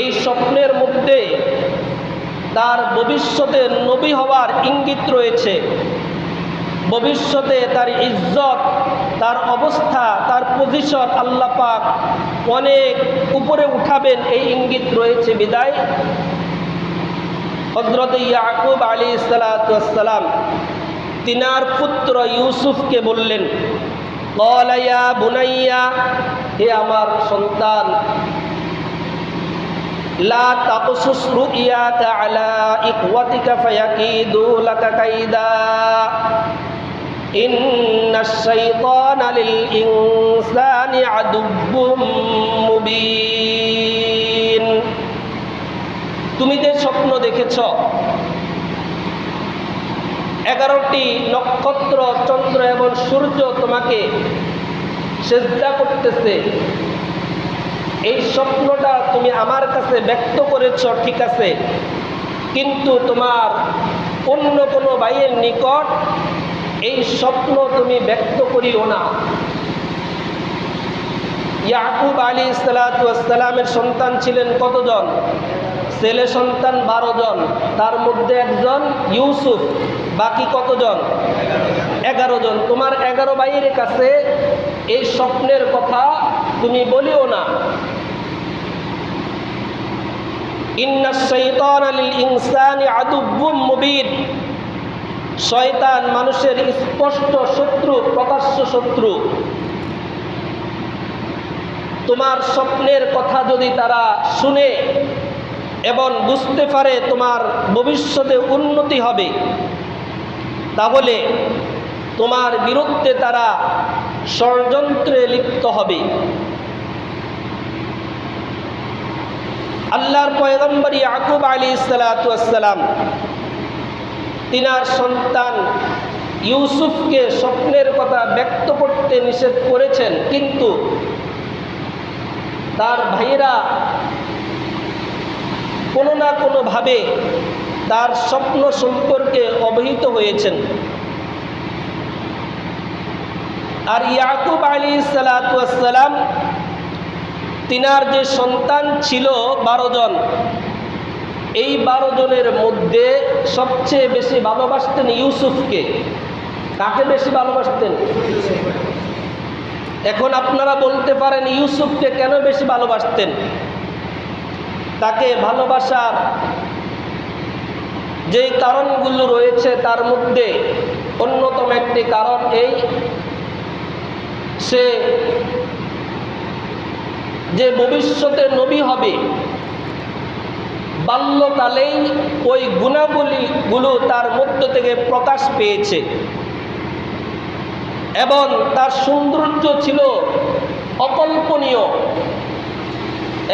এই স্বপ্নের মধ্যে তার ভবিষ্যতে নবী হওয়ার ইঙ্গিত রয়েছে। ভবিষ্যতে তার ইজ্জত, তার অবস্থা, তার পজিশন আল্লাহ পাক অনেক উপরে উঠাবেন এই ইঙ্গিত রয়েছে বিদায়। হজরত ইয়াকুব আলী সালাতাম তিনার পুত্র ইউসুফকে বললেন কলাইয়া বুনাইয়া, হে আমার সন্তান লা তাকসুস রুইয়াকা আলা ইখওয়াতিকা ফায়াকিদু লাকা কাইদা। শাইতানা লিল ইনসানি আদুব্বুম মুবিন। তুমি যে স্বপ্ন দেখেছ, এগারোটি নক্ষত্র, চন্দ্র এবং সূর্য তোমাকে সেজদা করতেছে। এই স্বপ্নটা তুমি আমার কাছে ব্যক্ত করেছ, ঠিক আছে। কিন্তু তোমার অন্য কোনো ভাইয়ের নিকট এই স্বপ্ন তুমি ব্যক্ত করিও না। ইয়াকুব আলী সালাতামের সন্তান ছিলেন কতজন? ছেলে সন্তান বারো জন, তার মধ্যে একজন ইউসুফ, বাকি কতজন? এগারো জন। তোমার এগারো ভাইয়ের কাছে এই স্বপ্নের কথা তুমি বলিও না। শয়তান মানুষের স্পষ্ট শত্রু, প্রকাশ্য শত্রু। তোমার স্বপ্নের কথা যদি তারা শুনে এবং বুঝতে পারে তোমার ভবিষ্যতে উন্নতি হবে, তাহলে তোমার বিরুদ্ধে তারা ষড়যন্ত্রে লিপ্ত হবে। আল্লাহর পয়গম্বর ইয়াকুব আলী সালাতাম তিনার সন্তান ইউসুফকে স্বপ্নের কথা ব্যক্ত করতে নিষেধ করেছেন, কিন্তু তার ভাইয়েরা কোনো না কোনোভাবে তার স্বপ্ন সম্পর্কে অবহিত হয়েছেন। আর ইয়াকুব আলী সালাতাম তিনার যে সন্তান ছিল বারো জন, এই বারো জনের মধ্যে সবচেয়ে বেশি ভালোবাসতেন ইউসুফকে। কাকে বেশি ভালোবাসতেন? এখন আপনারা বলতে পারেন ইউসুফকে কেন বেশি ভালোবাসতেন? তাকে ভালোবাসার যে কারণগুলো রয়েছে তার মধ্যে অন্যতম একটি কারণ এই, সে যে ভবিষ্যতে নবী হবে, বাল্যকালেই ওই গুণাবলীগুলো তার মধ্য থেকে প্রকাশ পেয়েছে। এবং তার সৌন্দর্য ছিল অকল্পনীয়।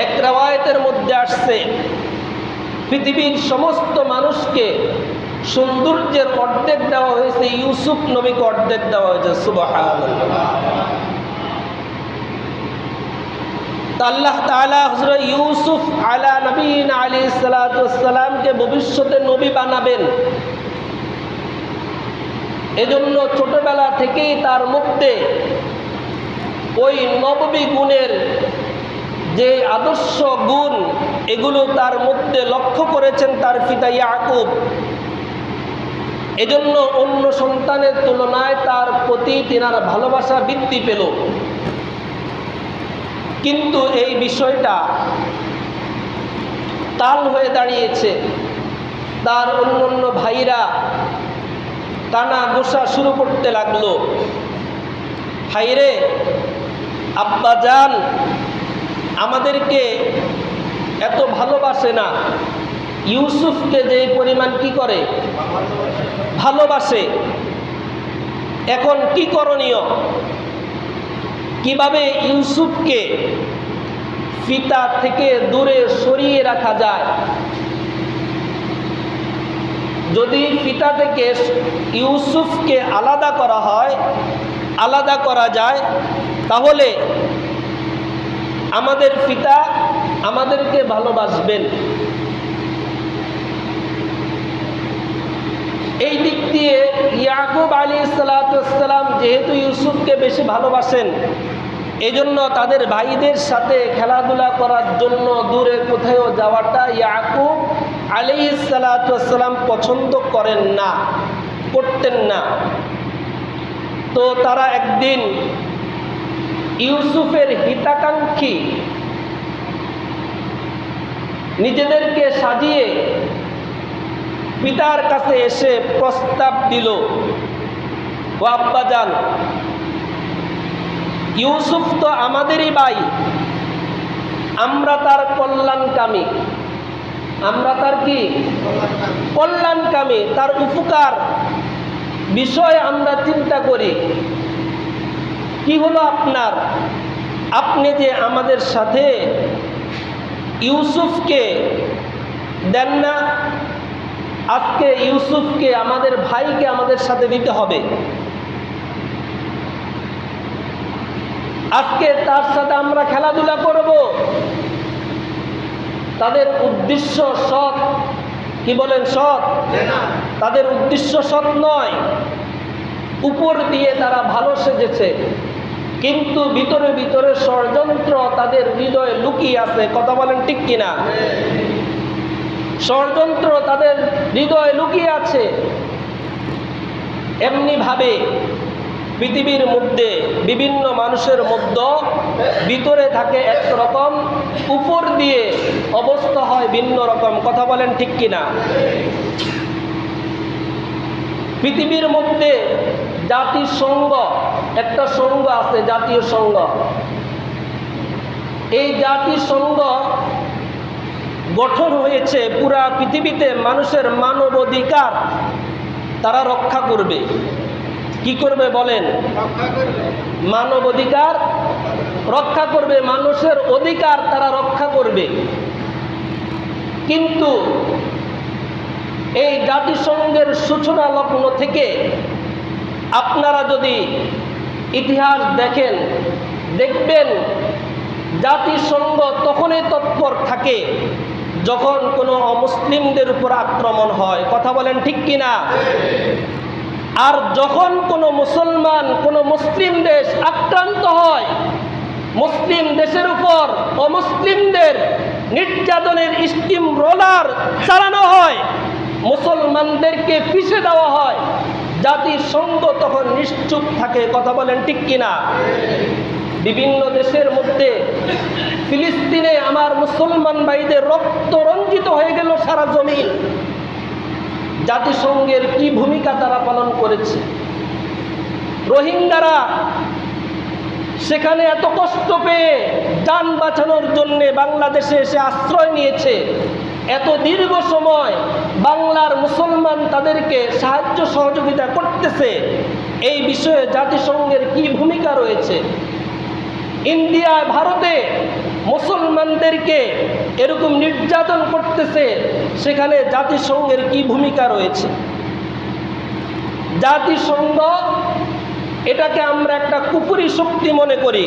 এক রেওয়ায়তের মধ্যে আসছে, পৃথিবীর সমস্ত মানুষকে সৌন্দর্যের অর্ধেক দেওয়া হয়েছে, ইউসুফ নবীকে অর্ধেক দেওয়া হয়েছে সুবাহ আল্লাহ তালা হজরত ইউসুফ আলা নবীন আলী সালাতামকে ভবিষ্যতে নবী বানাবেন। এজন্য ছোটবেলা থেকেই তার মধ্যে ওই নববী গুণের যে আদর্শ গুণ, এগুলো তার মধ্যে লক্ষ্য করেছেন তার পিতা ইয়াকুব। এজন্য অন্য সন্তানের তুলনায় তার প্রতি তেনার ভালোবাসা বৃদ্ধি পেল। কিন্তু এই বিষয়টা তাল হয়ে দাঁড়িয়েছে। তার অন্য অন্য ভাইরা টানা গোসা শুরু করতে লাগল। ভাইরে আব্বা যান আমাদেরকে এত ভালোবাসে না। ইউসুফকে যে পরিমাণ কি করে? ভালোবাসে। এখন কি করণীয়? কীভাবে ইউসুফকে পিতা থেকে দূরে সরিয়ে রাখা যায়? যদি পিতা থেকে ইউসুফকে আলাদা করা হয়, আলাদা করা যায়, তাহলে আমাদের পিতা আমাদেরকে ভালোবাসবেন। এই দিক দিয়ে ইয়াকুব আলী সালাতাম যেহেতু ইউসুফকে বেশি ভালোবাসেন এই জন্য তাদের ভাইদের সাথে খেলাধুলা করার জন্য দূরে কোথাও যাওয়াটা ইয়াকুব আলী সালাতাম পছন্দ করেন না, করতেন না। তো তারা একদিন ইউসুফের হিতাকাঙ্ক্ষী নিজেদেরকে সাজিয়ে পিতার কাছে এসে প্রস্তাব দিল, ও আব্বাজান ইউসুফ তো আমাদেরই ভাই। আমরা তার কল্যাণকামী। আমরা তার কি? কল্যাণকামী, তার উপকার বিষয় আমরা চিন্তা করি। কি হলো আপনার? আপনি যে আমাদের সাথে ইউসুফকে দেন না, আজকে ইউসুফকে, আমাদের ভাইকে আমাদের সাথে দিতে হবে। আজকে তার সাথে আমরা খেলাধুলা করব। তাদের উদ্দেশ্য সৎ। কি বলেন সৎ? তাদের উদ্দেশ্য সৎ নয়। উপর দিয়ে তারা ভালো সেজেছে। কিন্তু ভিতরে ভিতরে ষড়যন্ত্র তাদের হৃদয়ে লুকিয়ে আছে। কথা বলেন ঠিক কিনা? ষড়যন্ত্র তাদের হৃদয়ে লুকিয়ে আছে। এমনি ভাবে পৃথিবীর মধ্যে বিভিন্ন মানুষের মধ্যে ভিতরে থাকে একরকম উপর দিয়ে অবস্থা হয় ভিন্ন রকম। কথা বলেন ঠিক কিনা? পৃথিবীর মধ্যে জাতিসংঘ একটা সংঘ আছে, জাতীয় সংঘ এই জাতির জাতিসংঘ গঠন হয়েছে পুরা পৃথিবীতে মানুষের মানবাধিকার তারা রক্ষা করবে। কি করবে বলেন? মানব অধিকার রক্ষা করবে, মানুষের অধিকার তারা রক্ষা করবে। কিন্তু এই জাতিসংঘের সূচনা লগ্ন থেকে আপনারা যদি ইতিহাস দেখেন, দেখবেন জাতিসংঘ তখনই তৎপর থাকে যখন কোনো অমুসলিমদের উপর আক্রমণ হয়। কথা বলেন ঠিক কিনা? আর যখন কোনো মুসলমান, কোনো মুসলিম দেশ আক্রান্ত হয়, মুসলিম দেশের উপর অমুসলিমদের নির্যাতনের স্টিম রোলার চালানো হয়, মুসলমানদেরকে পিছিয়ে দেওয়া হয় জাতির জাতিসংঘ তখন নিশ্চুপ থাকে, কথা বলেন ঠিক কিনা? বিভিন্ন দেশের মধ্যে ফিলিস্তিনে আমার মুসলমান ভাইদের রক্ত রঞ্জিত হয়ে গেল সারা জমিন। জাতিসংঘের কি ভূমিকা তারা পালন করেছে? রোহিঙ্গারা সেখানে এত কষ্ট পেয়ে যান বাঁচানোর জন্যে বাংলাদেশে এসে আশ্রয় নিয়েছে। এত দীর্ঘ সময় বাংলার মুসলমান তাদেরকে সাহায্য সহযোগিতা করতেছে, এই বিষয়ে জাতিসংঘের কি ভূমিকা রয়েছে? ইন্ডিয়ায় ভারতে মুসলমানদেরকে এরকম নির্যাতন করতেছে, সেখানে জাতিসংঘের কি ভূমিকা রয়েছে? জাতিসংঘ, এটাকে আমরা একটা কুপুরি শক্তি মনে করি।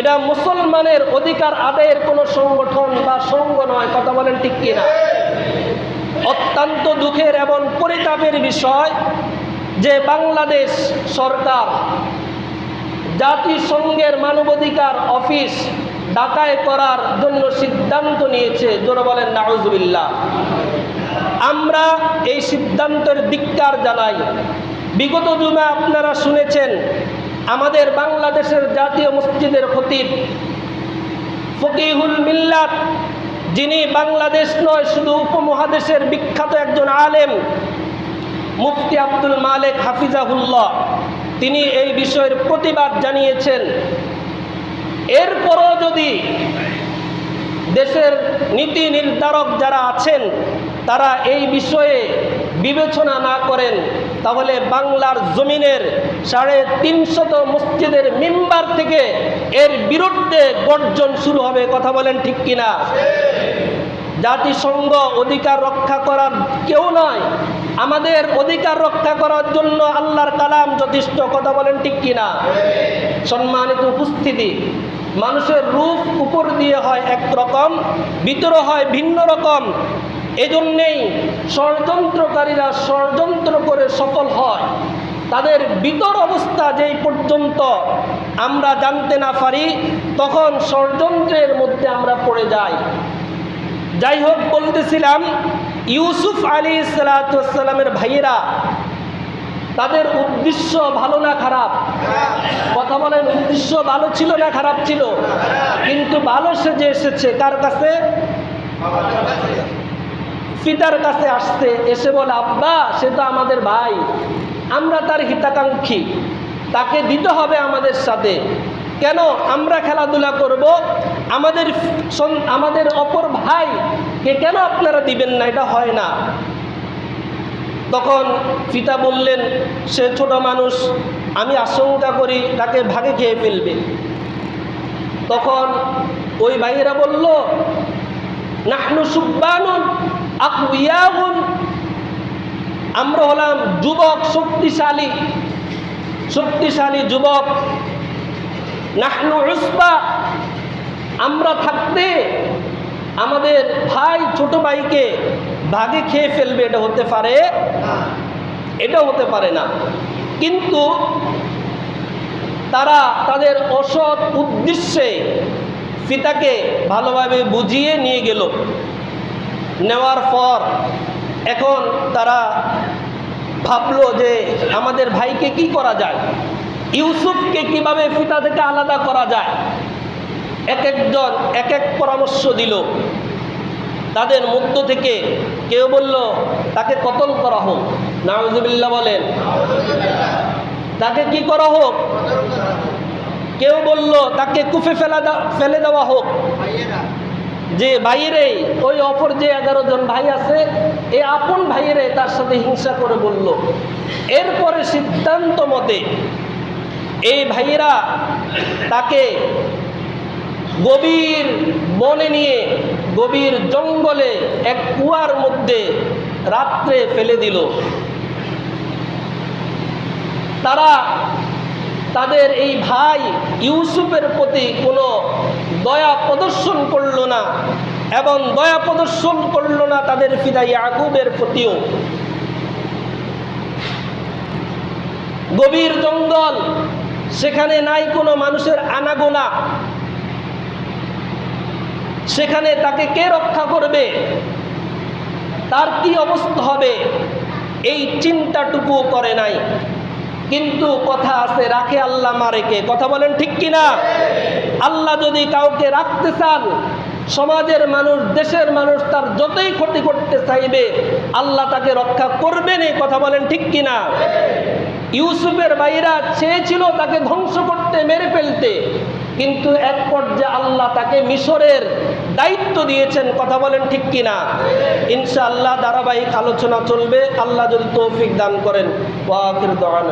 এটা মুসলমানের অধিকার আদায়ের কোনো সংগঠন বা সঙ্গ নয়, কথা বলেন ঠিক কিনা? অত্যন্ত দুঃখের এবং পরিতাপের বিষয় যে বাংলাদেশ সরকার জাতিসংঘের মানবাধিকার অফিস ডাকায় করার জন্য সিদ্ধান্ত নিয়েছে, জোরে বলেন, নাউজুবিল্লাহ। আমরা এই সিদ্ধান্তের ধিক্কার জানাই। বিগত জুমে আপনারা শুনেছেন, আমাদের বাংলাদেশের জাতীয় মসজিদের খতিব ফকিহুল মিল্লাত, যিনি বাংলাদেশ নয়, শুধু উপমহাদেশের বিখ্যাত একজন আলেম, মুফতি আব্দুল মালেক হাফিজাহুল্লাহ। তিনি এই বিষয়ের প্রতিবাদ জানিয়েছেন। এরপরও যদি দেশের নীতি নির্ধারক যারা আছেন, তারা এই বিষয়ে বিবেচনা না করেন, তাহলে বাংলার জমিনের সাড়ে তিনশত মসজিদের মেম্বার থেকে এর বিরুদ্ধে গর্জন শুরু হবে, কথা বলেন ঠিক কিনা? জাতিসংঘ অধিকার রক্ষা করার কেউ নয়। আমাদের অধিকার রক্ষা করার জন্য আল্লাহর কালাম যথেষ্ট, কথা বলেন ঠিক কিনা? সম্মানিত উপস্থিতি। মানুষের রূপ উপর দিয়ে হয় এক রকম, ভিতরে হয় ভিন্ন রকম। এজন্যেই ষড়যন্ত্রকারীরা ষড়যন্ত্র করে সফল হয়। তাদের বিতর অবস্থা যেই পর্যন্ত আমরা জানতে না পারি, তখন ষড়যন্ত্রের মধ্যে আমরা পড়ে যাই। যাই হোক, বলতেছিলাম, ইউসুফ আলী সালাতামের ভাইয়েরা তাদের উদ্দেশ্য ভালো না খারাপ? কথা বলেন, উদ্দেশ্য ভালো ছিল না খারাপ ছিল? কিন্তু ভালো সেজে এসেছে তার কাছে? পিতার কাছে আসতে এসে বলে, আব্বা, সে তো আমাদের ভাই। আমরা তার হিতাকাঙ্ক্ষী। তাকে দিতে হবে আমাদের সাথে। কেন? আমরা খেলাধুলা করব। আমাদের আমাদের অপর ভাই কে কেন আপনারা দিবেন না? এটা হয় না। তখন পিতা বললেন, সে ছোট মানুষ, আমি আশঙ্কা করি তাকে ভাগে খেয়ে ফেলবে। তখন ওই ভাইয়েরা বলল, নাহনু সুব্বানুন আকবিয়াগুন আমরা হলাম যুবক শক্তিশালী শক্তিশালী যুবক। নাহনু উসবা, আমরা থাকতে আমাদের ভাই ছোট ভাইকে ভাগে খেয়ে ফেলবে, এটা হতে পারে এটা হতে পারে না। কিন্তু তারা তাদের অসৎ উদ্দেশ্যে পিতাকে ভালোভাবে বুঝিয়ে নিয়ে গেল। নেওয়ার পর এখন তারা ভাবলো যে আমাদের ভাইকে কি করা যায়? ইউসুফকে কীভাবে পিতা থেকে আলাদা করা যায়? এক একজন এক এক পরামর্শ দিল। তাদের মধ্য থেকে কেউ বলল, তাকে কতল করা হোক? নাউজুবিল্লাহ বলেন, তাকে কি করা হোক? কেউ বলল, তাকে কুফে ফেলা ফেলে দেওয়া হোক। যে বাইরে ওই অপর যে এগারো জন ভাই আছে এই আপন ভাইয়েরে তার সাথে হিংসা করে বলল। এরপরে সিদ্ধান্ত মতে, এই ভাইয়েরা তাকে গভীর বনে নিয়ে গভীর জঙ্গলে এক কুয়ার মধ্যে রাত্রে ফেলে দিল। তারা তাদের এই ভাই ইউসুফের প্রতি কোনো দয়া প্রদর্শন করল না এবং দয়া প্রদর্শন করল না তাদের ফিদা ইয়াকুবের প্রতিও। গভীর জঙ্গল, সেখানে নাই কোনো মানুষের আনাগোনা। সেখানে তাকে কে রক্ষা করবে? তার কি অবস্থা হবে? এই চিন্তাটুকু করে নাই। কিন্তু কথা আছে, রাখে আল্লাহ মারেকে কথা বলেন ঠিক কিনা? আল্লাহ যদি কাউকে রাখতে চান, সমাজের মানুষ, দেশের মানুষ তার যতই ক্ষতি করতে চাইবে, আল্লাহ তাকে রক্ষা করবেন এই কথা বলেন ঠিক কিনা? ইউসুফের ভাইরা চেয়েছিল তাকে ধ্বংস করতে, মেরে ফেলতে। কিন্তু এক পর্যায়ে আল্লাহ তাকে মিশরের দায়িত্ব দিয়েছেন, কথা বলেন ঠিক কিনা? ইনশাআল্লাহ ধারাবাহিক আলোচনা চলবে। আল্লাহ যদি তৌফিক দান করেন। ওয়াকির দোয়ান